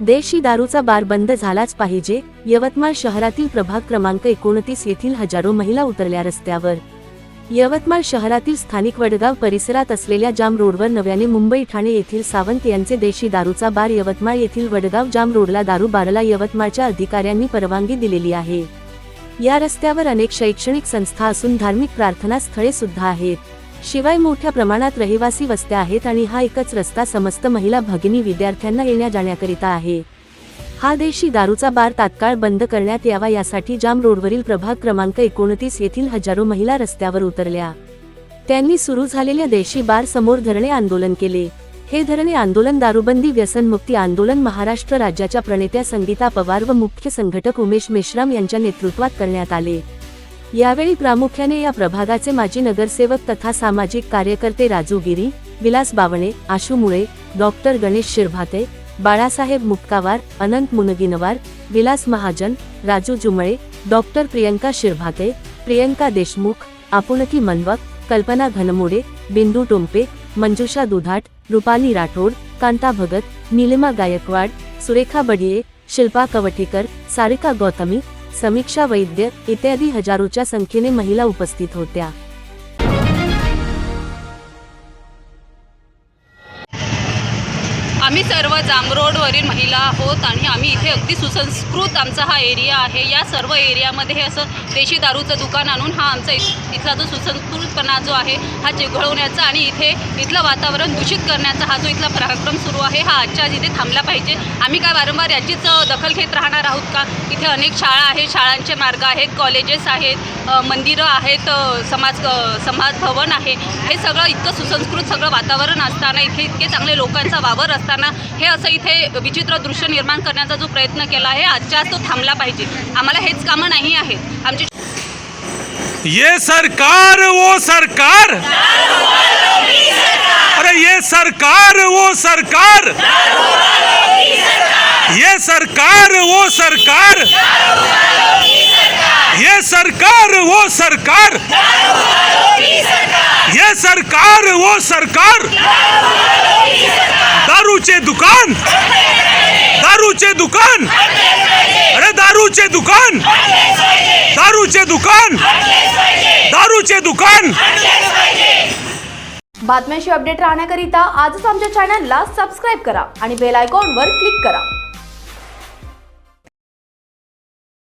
देशी दारूचा बार बंद झालाच पाहिजे यवतमाळ शहरातील प्रभाग क्रमांक एकोणतीस येथील हजारो महिला उतरल्या रस्त्यावर. यवतमाळ शहरातील स्थानिक वडगाव परिसरात असलेल्या जाम रोडवर नव्याने मुंबई ठाणे येथील सावंत यांचे देशी दारूचा बार यवतमाळ येथील वडगाव जाम रोडला दारू बारला यवतमाळच्या अधिकाऱ्यांनी परवानगी दिलेली आहे. या रस्त्यावर अनेक शैक्षणिक संस्था असून धार्मिक प्रार्थना स्थळे सुद्धा आहेत. शिवाय मोठ्या प्रमाणात रहिवासी वस्त्या आहेत आणि हा एकच रस्ता समस्त महिला भगिनी विद्यार्थ्यांना येण्या जाण्याकरिता आहे. हा देशी दारूचा बार तात्काळ बंद करण्यात यावा यासाठी जाम रोडवरील प्रभाग क्रमांक एकोणतीस येथील हजारो महिला रस्त्यावर उतरल्या. त्यांनी सुरू झालेल्या देशी बार समोर धरणे आंदोलन केले. हे धरणे आंदोलन दारूबंदी व्यसनमुक्ती आंदोलन महाराष्ट्र राज्याच्या प्रणेत्या संगीता पवार व मुख्य संघटक उमेश मेश्राम यांच्या नेतृत्वात करण्यात आले. यावेळी प्रामुख्याने या प्रभागाचे माजी नगरसेवक तथा सामाजिक कार्यकर्ते राजू गिरी विलास बावणे आशू मुळे डॉक्टर गणेश शिरभाते बाळासाहेब मुक्कावार अनंत मुनगिनवार विलास महाजन राजू जुमळे डॉक्टर प्रियंका शिरभाते प्रियंका देशमुख आपुणकी मनवक कल्पना घनमोडे बिंदू टोंपे मंजुषा दुधाट रुपाली राठोड कांता भगत निलिमा गायकवाड सुरेखा बडिये शिल्पा कवठेकर सारिका गौतमी समीक्षा वैद्य इत्यादी हजारोच्या संख्येने महिला उपस्थित होत्या. आम्ही सर्व जामरोडवरील महिला आहोत आणि आम्ही इथे अगदी सुसंस्कृत आमचा हा एरिया आहे. या सर्व एरियामध्ये हे असं देशी दारूचं दुकान आणून हा आमचा इथ- इथला जो सुसंस्कृतपणा जो आहे हा चिघळवण्याचा आणि इथे इथलं वातावरण दूषित करण्याचा हा जो इथला पराक्रम सुरू आहे हा आजच्या आज इथे थांबला पाहिजे. आम्ही काय वारंवार याचीच दखल घेत राहणार आहोत का? इथे अनेक शाळा आहेत शाळांचे मार्ग आहेत कॉलेजेस आहेत मंदिरं आहेत समाज अ, समाज भवन आहे. हे सगळं इतकं सुसंस्कृत सगळं वातावरण असताना इथे इतके चांगले लोकांचा वावर असताना हे असं इथे विचित्र दृश्य निर्माण करण्याचा जो प्रयत्न केला आहे आजच्या आज तो थांबला पाहिजे. आम्हाला हेच कामं नाही आहेत. आमची ये सरकार वो सरकार. अरे ये सरकार वो सरकार. ये सरकार वो सरकार. ये सरकार वो सरकार. ये सरकार वो सरकार. दारूचे दुकान? दारूचे दुकान? अरे दारूचे दुकान? दारूचे दुकान? दारूचे दुकान? बातम्यांशी अपडेट राहण्याकरिता आजच आमच्या चॅनलला सबस्क्राईब करा आणि बेल आयकॉनवर क्लिक करा.